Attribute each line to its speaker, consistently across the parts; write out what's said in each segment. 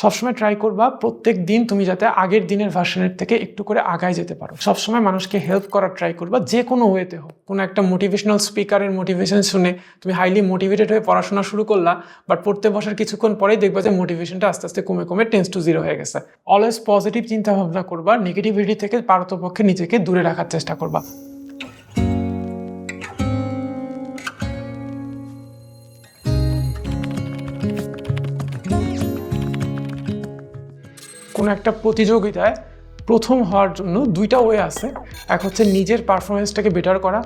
Speaker 1: সবসময় ট্রাই করবা, প্রত্যেক দিন তুমি যাতে আগের দিনের ভার্সনের থেকে একটু করে আগায় যেতে পারো। সবসময় মানুষকে হেল্প করার ট্রাই করবা, যে কোনো ওয়েতে হোক। কোনো একটা মোটিভেশনাল স্পিকারের মোটিভেশন শুনে তুমি হাইলি মোটিভেটেড হয়ে পড়াশোনা শুরু করলা বাট পড়তে বসার কিছুক্ষণ পরেই দেখবা যে মোটিভেশনটা আস্তে আস্তে কমে কমে টেন্স টু জিরো হয়ে গেছে। অলওয়েজ পজিটিভ চিন্তা ভাবনা করবা নেগেটিভিটি থেকে পারতপক্ষে নিজেকে দূরে রাখার চেষ্টা করবা। কোনো একটা প্রতিযোগিতায় প্রথম হওয়ার জন্য দুইটা ওয়ে আছে। এক হচ্ছে নিজের পারফরমেন্সটাকে বেটার করা,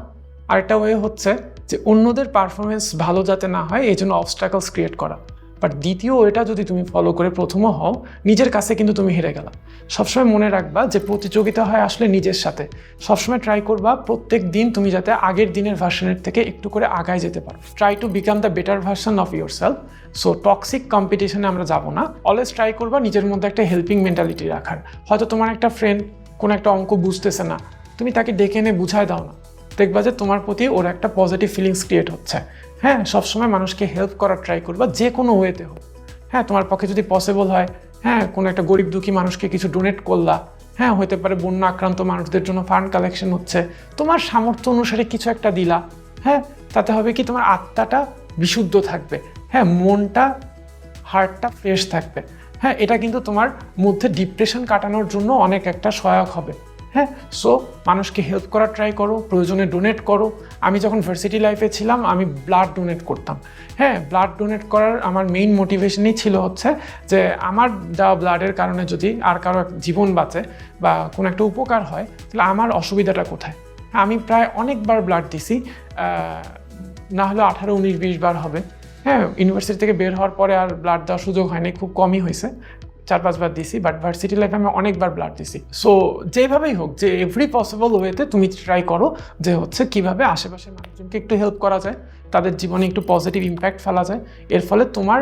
Speaker 1: আরেকটা ওয়ে হচ্ছে যে অন্যদের পারফরমেন্স ভালো যাতে না হয়, এই জন্য অবস্ট্রাকলস ক্রিয়েট করা। বাট দ্বিতীয় ওয়েটা যদি তুমি ফলো করে প্রথমও হও, নিজের কাছে কিন্তু তুমি হেরে গেলা। সবসময় মনে রাখবা যে প্রতিযোগিতা হয় আসলে নিজের সাথে। সবসময় ট্রাই করবা প্রত্যেক দিন তুমি যাতে আগের দিনের ভার্সনের থেকে একটু করে আগায় যেতে পারো। Try to become the better version of yourself so toxic কম্পিটিশনে আমরা যাব না। অলওয়েজ ট্রাই করবা নিজের মধ্যে একটা হেল্পিং মেন্টালিটি রাখার। হয়তো তোমার একটা ফ্রেন্ড কোনো একটা অঙ্ক বুঝতেছে না। তুমি তাকে ডেকে এনে বুঝায় দাও না। দেখবা যে তোমার প্রতি ওর একটা পজিটিভ ফিলিংস ক্রিয়েট হচ্ছে। হ্যাঁ সবসময় মানুষকে হেল্প করার ট্রাই করবা, যে কোনো ওয়েতে হোক। হ্যাঁ তোমার পক্ষে যদি পসিবল হয় হ্যাঁ কোনো একটা গরিব দুঃখী মানুষকে কিছু ডোনেট করলা। হ্যাঁ হতে পারে বন্যা আক্রান্ত মানুষদের জন্য ফান্ড কালেকশন হচ্ছে। তোমার সামর্থ্য অনুসারে কিছু একটা দিলা। হ্যাঁ তাতে হবে কি তোমার আত্মাটা বিশুদ্ধ থাকবে। হ্যাঁ মনটা হার্টটা ফ্রেশ থাকবে। হ্যাঁ এটা কিন্তু তোমার মধ্যে ডিপ্রেশন কাটানোর জন্য অনেক একটা সহায়ক হবে। হ্যাঁ সো মানুষকে হেল্প করার ট্রাই করো, প্রয়োজনে ডোনেট করো। আমি যখন ভার্সিটি লাইফে ছিলাম, আমি ব্লাড ডোনেট করতাম। হ্যাঁ ব্লাড ডোনেট করার আমার মেইন মোটিভেশনই ছিল হচ্ছে যে আমার দেওয়া ব্লাডের কারণে যদি আর কারও জীবন বাঁচে বা কোনো একটা উপকার হয়, তাহলে আমার অসুবিধাটা কোথায়? আমি প্রায় অনেকবার ব্লাড দিছি না হলে আঠারো, উনিশ, বিশ বার হবে। হ্যাঁ ইউনিভার্সিটি থেকে বের হওয়ার পরে আর ব্লাড দেওয়ার সুযোগ হয়নি, খুব কমই হয়েছে। চার পাঁচবার দিছি বাট ভার্সিটি লাইফে আমি অনেকবার ব্লাড দিছি। সো যেভাবেই হোক, যে এভরি পসিবল ওয়েতে তুমি ট্রাই করো যে হচ্ছে কীভাবে আশেপাশের মানুষজনকে একটু হেল্প করা যায়, তাদের জীবনে একটু পজিটিভ ইম্প্যাক্ট ফেলা যায়, এর ফলে তোমার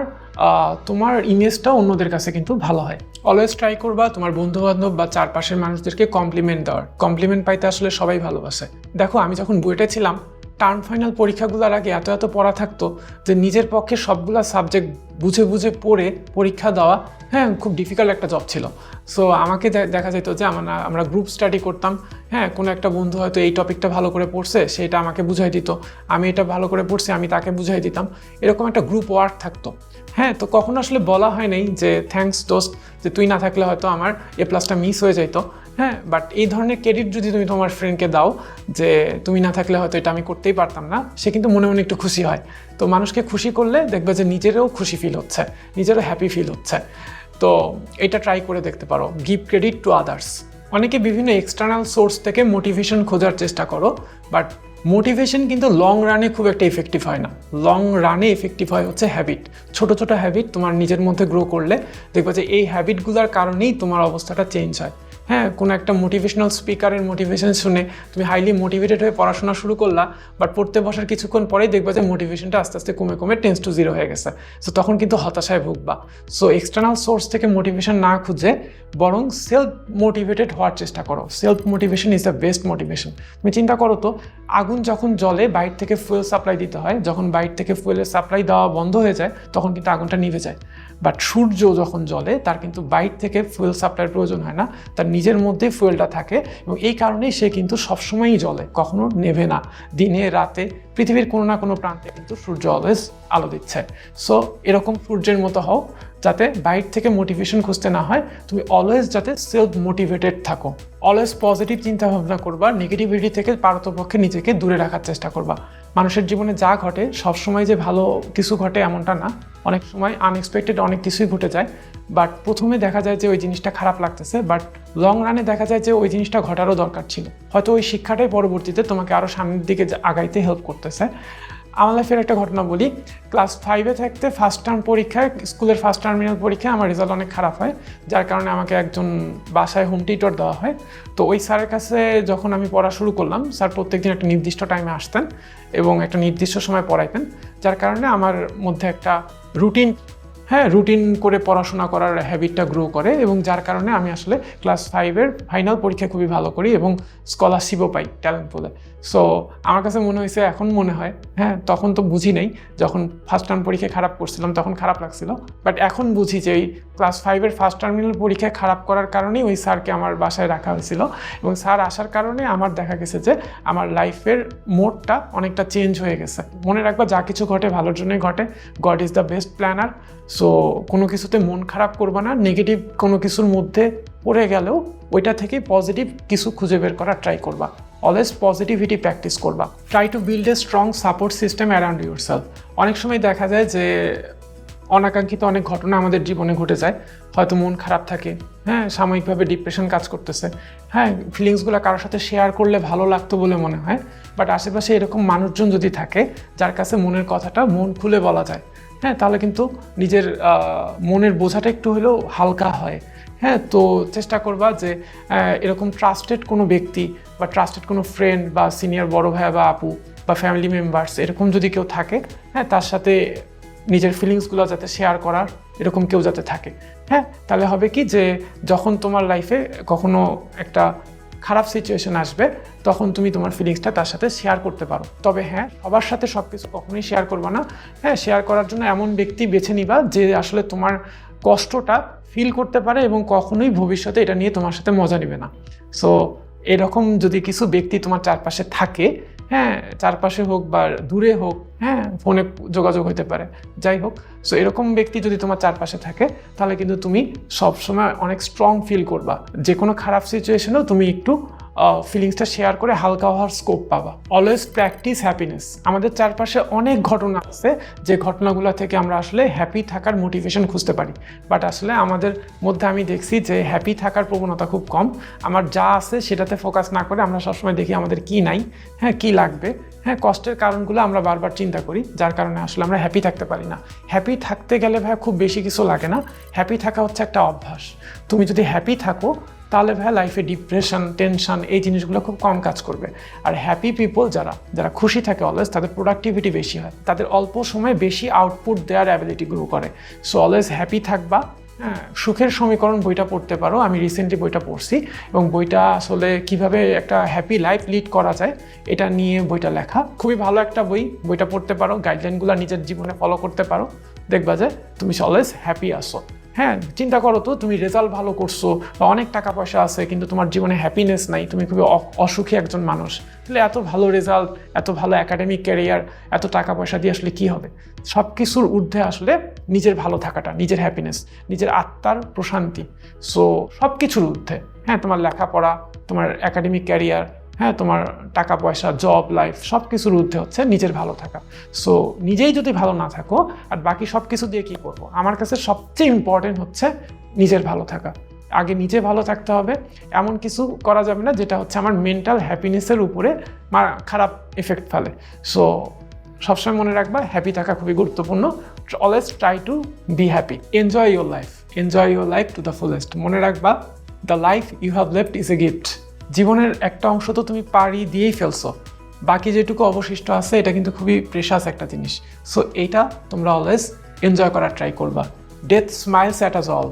Speaker 1: তোমার ইমেজটা অন্যদের কাছে কিন্তু ভালো হয়। অলওয়েজ ট্রাই করবা, তোমার বন্ধু বান্ধব বা চারপাশের মানুষদেরকে কমপ্লিমেন্ট দেওয়ার। কমপ্লিমেন্ট পাইতে আসলে সবাই ভালোবাসে। দেখো, আমি যখন বুয়েটে ছিলাম টার্ম ফাইনাল পরীক্ষাগুলোর আগে এত এত পড়া থাকতো যে নিজের পক্ষে সবগুলা সাবজেক্ট বুঝে বুঝে পড়ে পরীক্ষা দেওয়া হ্যাঁ খুব ডিফিকাল্ট একটা জব ছিল। সো আমাকে দেখা যেত যে আমরা আমরা গ্রুপ স্টাডি করতাম হ্যাঁ কোনো একটা বন্ধু হয়তো এই টপিকটা ভালো করে পড়ছে, সেটা আমাকে বুঝাই দিত। আমি এটা ভালো করে পড়ছি, আমি তাকে বুঝাই দিতাম। এরকম একটা গ্রুপ ওয়ার্ক থাকতো। হ্যাঁ তো কখনো আসলে বলা হয় নাই যে থ্যাঙ্কস দোস্ত, যে তুই না থাকলে হয়তো আমার এ প্লাসটা মিস হয়ে যেত হ্যাঁ বাট এই ধরনের ক্রেডিট যদি তুমি তোমার ফ্রেন্ডকে দাও যে তুমি না থাকলে হয়তো এটা আমি করতেই পারতাম না, সে কিন্তু মনে মনে একটু খুশি হয়। তো মানুষকে খুশি করলে দেখবে যে নিজেরও খুশি ফিল হচ্ছে, নিজেরও হ্যাপি ফিল হচ্ছে। তো এটা ট্রাই করে দেখতে পারো। গিভ ক্রেডিট টু আদার্স অনেকে বিভিন্ন এক্সটার্নাল সোর্স থেকে মোটিভেশন খোঁজার চেষ্টা করো বাট মোটিভেশন কিন্তু লং রানে খুব একটা ইফেক্টিভ হয় না। লং রানে ইফেক্টিভ হয় হচ্ছে হ্যাবিট ছোট ছোট হ্যাবিট তোমার নিজের মধ্যে গ্রো করলে দেখবে যে এই হ্যাবিটগুলোর কারণেই তোমার অবস্থাটা চেঞ্জ হয়। হ্যাঁ কোনো একটা মোটিভেশনাল স্পিকারের মোটিভেশন শুনে তুমি হাইলি মোটিভেটেড হয়ে পড়াশোনা শুরু করলা বাট পড়তে বসার কিছুক্ষণ পরেই দেখবা যে মোটিভেশনটা আস্তে আস্তে কমে কমে টেন্স টু জিরো হয়ে গেছে। সো তখন কিন্তু হতাশায় ভুগবা। সো এক্সটার্নাল সোর্স থেকে মোটিভেশন না খুঁজে বরং সেলফ মোটিভেটেড হওয়ার চেষ্টা করো। Self motivation is the best motivation তুমি চিন্তা করো তো, আগুন যখন জলে বাইর থেকে ফুয়েল সাপ্লাই দিতে হয়, যখন বাইর থেকে ফুয়েলের সাপ্লাই দেওয়া বন্ধ হয়ে যায়, তখন কিন্তু আগুনটা নিভে যায়। বাট সূর্য যখন জলে তার কিন্তু বাইর থেকে ফুয়েল সাপ্লাইয়ের প্রয়োজন হয় না, তার নিজের মধ্যেই ফুয়েলটা থাকে এবং এই কারণেই সে কিন্তু সবসময়ই জ্বলে কখনো নেভে না। দিনে, রাতে পৃথিবীর কোনো না কোনো প্রান্তে কিন্তু সূর্য অলওয়েজ আলো দিচ্ছে। সো এরকম সূর্যের মতো হও যাতে বাইর থেকে মোটিভেশন খুঁজতে না হয়। তুমি অলওয়েজ যাতে সেলফ মোটিভেটেড থাকো। অলওয়েজ পজিটিভ চিন্তা ভাবনা করবা নেগেটিভিটি থেকে পারতপক্ষে নিজেকে দূরে রাখার চেষ্টা করবা। মানুষের জীবনে যা ঘটে সবসময় যে ভালো কিছু ঘটে এমনটা না। অনেক সময় আনএক্সপেক্টেড অনেক কিছুই ঘটে যায় বাট প্রথমে দেখা যায় যে ওই জিনিসটা খারাপ লাগতেছে বাট লং রানে দেখা যায় যে ওই জিনিসটা ঘটারও দরকার ছিল। হয়তো ওই শিক্ষাটাই পরবর্তীতে তোমাকে আরও সামনের দিকে আগাইতে হেল্প করতেছে। আমার লাইফের একটা ঘটনা বলি। ক্লাস ফাইভে থাকতে ফার্স্ট টার্ম পরীক্ষায়, স্কুলের ফার্স্ট টার্মিনাল পরীক্ষায় আমার রেজাল্ট অনেক খারাপ হয়, যার কারণে আমাকে একজন বাসায় হোম টিউটর দেওয়া হয়। তো ওই স্যারের কাছে যখন আমি পড়া শুরু করলাম, স্যার প্রত্যেক দিন একটা নির্দিষ্ট টাইমে আসতেন এবং একটা নির্দিষ্ট সময় পড়াইতেন, যার কারণে আমার মধ্যে একটা রুটিন হ্যাঁ রুটিন করে পড়াশোনা করার হ্যাবিটটা গ্রো করে এবং যার কারণে আমি আসলে ক্লাস ফাইভের ফাইনাল পরীক্ষা খুবই ভালো করি এবং স্কলারশিপও পাই ট্যালেন্ট বলে সো আমার কাছে মনে হয়েছে, এখন মনে হয় হ্যাঁ তখন তো বুঝি নাই, যখন ফার্স্ট টার্ম পরীক্ষা খারাপ করছিলাম তখন খারাপ লাগছিল। বাট এখন বুঝি যে এই ক্লাস ফাইভের ফার্স্ট টার্মিনাল পরীক্ষায় খারাপ করার কারণেই ওই স্যারকে আমার বাসায় রাখা হয়েছিল। এবং স্যার আসার কারণে আমার দেখা গেছে যে আমার লাইফের মোডটা অনেকটা চেঞ্জ হয়ে গেছে। মনে রাখবা, যা কিছু ঘটে ভালোর জন্যই ঘটে। God is the best planner so কোনো কিছুতে মন খারাপ করবা না নেগেটিভ কোনো কিছুর মধ্যে পড়ে গেলেও ওইটা থেকে পজিটিভ কিছু খুঁজে বের করার ট্রাই করবা। অলওয়েজ পজিটিভিটি প্র্যাকটিস করবা। Try to build a strong support system around your অনেক সময় দেখা যায় যে অনাকাঙ্ক্ষিত অনেক ঘটনা আমাদের জীবনে ঘটে যায়। হয়তো মন খারাপ থাকে হ্যাঁ সাময়িকভাবে ডিপ্রেশন কাজ করতেছে। হ্যাঁ ফিলিংসগুলো কারোর সাথে শেয়ার করলে ভালো লাগতো বলে মনে হয়। বাট আশেপাশে এরকম মানুষজন যদি থাকে, যার কাছে মনের কথাটা মন খুলে বলা যায় হ্যাঁ তাহলে কিন্তু নিজের মনের বোঝাটা একটু হলেও হালকা হয়। হ্যাঁ তো চেষ্টা করবা যে এরকম ট্রাস্টেড কোনো ব্যক্তি বা ট্রাস্টেড কোনো ফ্রেন্ড বা সিনিয়র বড় ভাই বা আপু বা ফ্যামিলি মেম্বার্স এরকম যদি কেউ থাকে হ্যাঁ তার সাথে নিজের ফিলিংসগুলো যাতে শেয়ার করার এরকম কেউ যাতে থাকে। হ্যাঁ তাহলে হবে কি যে, যখন তোমার লাইফে কখনো একটা খারাপ সিচুয়েশন আসবে, তখন তুমি তোমার ফিলিংসটা তার সাথে শেয়ার করতে পারো। তবে হ্যাঁ সবার সাথে সব কিছু কখনোই শেয়ার করব না। হ্যাঁ শেয়ার করার জন্য এমন ব্যক্তি বেছে নিবা যে আসলে তোমার কষ্টটা ফিল করতে পারে এবং কখনোই ভবিষ্যতে এটা নিয়ে তোমার সাথে মজা নেবে না। সো এরকম যদি কিছু ব্যক্তি তোমার চারপাশে থাকে হ্যাঁ চারপাশে হোক বা দূরে হোক হ্যাঁ ফোনে যোগাযোগ হতে পারে। যাই হোক সো এরকম ব্যক্তি যদি তোমার চারপাশে থাকে, তাহলে কিন্তু তুমি সবসময় অনেক স্ট্রং ফিল করবা। যে কোনো খারাপ সিচুয়েশনেও তুমি একটু ফিলিংসটা শেয়ার করে হালকা হওয়ার স্কোপ পাবা। অলওয়েজ প্র্যাকটিস হ্যাপিনেস আমাদের চারপাশে অনেক ঘটনা আছে, যে ঘটনাগুলো থেকে আমরা আসলে হ্যাপি থাকার মোটিভেশন খুঁজতে পারি। বাট আসলে আমাদের মধ্যে আমি দেখছি যে হ্যাপি থাকার প্রবণতা খুব কম। আমার যা আছে সেটাতে ফোকাস না করে আমরা সবসময় দেখি আমাদের কি নাই হ্যাঁ কি লাগবে হ্যাঁ কষ্টের কারণগুলো আমরা বারবার চিন্তা করি, যার কারণে আসলে আমরা হ্যাপি থাকতে পারি না। হ্যাপি থাকতে গেলে ভাই খুব বেশি কিছু লাগে না। হ্যাপি থাকা হচ্ছে একটা অভ্যাস। তুমি যদি হ্যাপি থাকো তাহলে ভাই লাইফে ডিপ্রেশন টেনশন এই জিনিসগুলো খুব কম কাজ করবে। আর হ্যাপি পিপল যারা যারা খুশি থাকে অলওয়েজ তাদের প্রোডাক্টিভিটি বেশি হয়। তাদের অল্প সময়ে বেশি আউটপুট দেওয়ার অ্যাবিলিটি গ্রো করে। সো অলওয়েজ হ্যাপি থাকবা হ্যাঁ সুখের সমীকরণ বইটা পড়তে পারো। আমি রিসেন্টলি বইটা পড়ছি এবং বইটা আসলে কীভাবে একটা হ্যাপি লাইফ লিড করা যায়, এটা নিয়ে বইটা লেখা। খুবই ভালো একটা বই, বইটা পড়তে পারো। গাইডলাইনগুলো নিজের জীবনে ফলো করতে পারো। দেখবা যে তুমি অলওয়েজ হ্যাপি আসো হ্যাঁ চিন্তা করো তো, তুমি রেজাল্ট ভালো করছ বা অনেক টাকা পয়সা আছে, কিন্তু তোমার জীবনে হ্যাপিনেস নাই, তুমি খুবই অসুখী একজন মানুষ। তাহলে এত ভালো রেজাল্ট এত ভালো একাডেমিক ক্যারিয়ার এত টাকা পয়সা দিয়ে আসলে কি হবে? সব কিছুর ঊর্ধ্বে আসলে নিজের ভালো থাকাটা, নিজের হ্যাপিনেস নিজের আত্মার প্রশান্তি। সো সব কিছুর ঊর্ধ্বে। হ্যাঁ তোমার লেখাপড়া, তোমার একাডেমিক ক্যারিয়ার হ্যাঁ তোমার টাকা, পয়সা জব লাইফ সব কিছুর ঊর্ধ্বে হচ্ছে নিজের ভালো থাকা। সো নিজেই যদি ভালো না থাকো, আর বাকি সব কিছু দিয়ে কী করব? আমার কাছে সবচেয়ে ইম্পর্টেন্ট হচ্ছে নিজের ভালো থাকা। আগে নিজে ভালো থাকতে হবে, এমন কিছু করা যাবে না যেটা হচ্ছে আমার মেন্টাল হ্যাপিনেসের উপরে খারাপ এফেক্ট ফেলে। সো সবসময় মনে রাখবা হ্যাপি থাকা খুবই গুরুত্বপূর্ণ। Always try to be happy enjoy your life enjoy your life to the fullest মনে রাখবা the life you have left is a gift জীবনের একটা অংশ তো তুমি পাড়ি দিয়েই ফেলছো। বাকি যেটুকু অবশিষ্ট আছে, এটা কিন্তু খুবই প্রেশাস একটা জিনিস। সো এইটা তোমরা অলওয়েজ এনজয় করার ট্রাই করবা। Death smiles at us all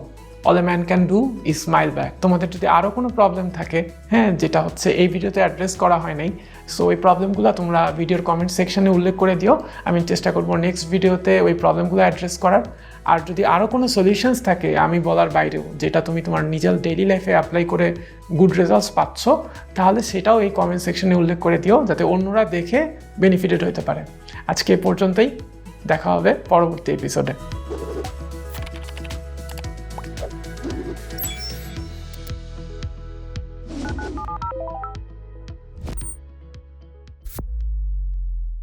Speaker 1: all a man can do smile back তোমাদের যদি আরও কোনো প্রবলেম থাকে হ্যাঁ যেটা হচ্ছে এই ভিডিওতে অ্যাড্রেস করা হয় নাই সো ওই প্রবলেমগুলো তোমরা ভিডিওর কমেন্ট সেকশনে উল্লেখ করে দিও। আমি চেষ্টা করব নেক্সট ভিডিওতে ওই প্রবলেমগুলো অ্যাড্রেস করার। আর যদি আরও কোনো সলিউশনস থাকে, আমি বলার বাইরেও, যেটা তুমি তোমার নিজের ডেইলি লাইফে অ্যাপ্লাই করে গুড রেজাল্টস পাচ্ছ, তাহলে সেটাও এই কমেন্ট সেকশনে উল্লেখ করে দিও, যাতে অন্যরা দেখে বেনিফিটেড হতে পারে। আজকে এ পর্যন্তই, দেখা হবে পরবর্তী এপিসোডে